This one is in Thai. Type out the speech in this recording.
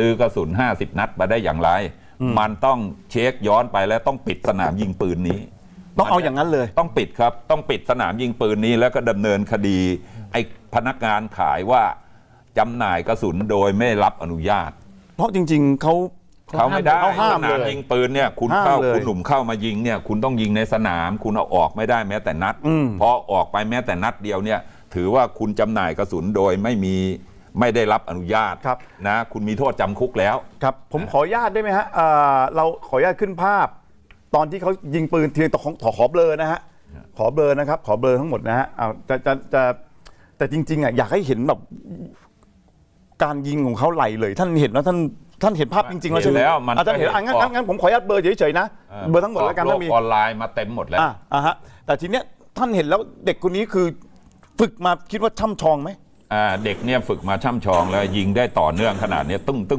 ซื้อกระสุน 50 นัดมาได้อย่างไร มันต้องเช็คย้อนไปแล้วต้องปิดสนามยิงปืนนี้ ต้องเอาอย่างนั้นเลย ต้องปิดครับ ต้องปิดสนามยิงปืนนี้แล้วก็ดำเนินคดี ไอ้พนักงานขายว่าจำหน่ายกระสุนโดยไม่รับอนุญาต เพราะจริง ๆเขาเขาไม่ได้เขาห้ามสนามเลยยิงปืนเนี่ยคุณห้ามเข้าเลยคุณหนุ่มเข้ามายิงเนี่ยคุณต้องยิงในสนาม คุณเอาออกไม่ได้แม้แต่นัดอืมเพราะออกไปแม้แต่นัดเดียวเนี่ย ถือว่าคุณจำหน่ายกระสุนโดยไม่มี ไม่ได้รับอนุญาตครับ นะคุณมีโทษจำคุกแล้ว ครับ ผมขออนุญาตได้ไหมฮะเอ่อเราขออนุญาตขึ้นภาพ ตอนที่เขายิงปืนทีต่อของขอขอเบลอนะฮะขอเบลอนะครับ ขอเบลอทั้งหมดนะฮะเอาจะจะจะแต่จริงๆอะอยากให้เห็นแบบการยิงของเขาไหลเลย ท่านเห็นแล้วท่านท่านเห็นภาพจริงๆแล้วใช่ไหมเห็นแล้วมันอาจารย์เห็นอะงั้นงั้นงั้นผมขออนุญาตเบลอเฉยๆนะเบลอทั้งหมดแล้วกันโลถ้ากมี ออนไลน์มาเต็มหมดแล้ว อะอะฮะแต่ทีเนี้ยท่านเห็นแล้วเด็กคนนี้คือฝึกมาคิดว่าช่ำชองไหมอ่า เด็กเนี่ยฝึกมาช่ำชองแล้วยิงได้ต่อเนื่องขนาดนี้ตึ้งตึ้ง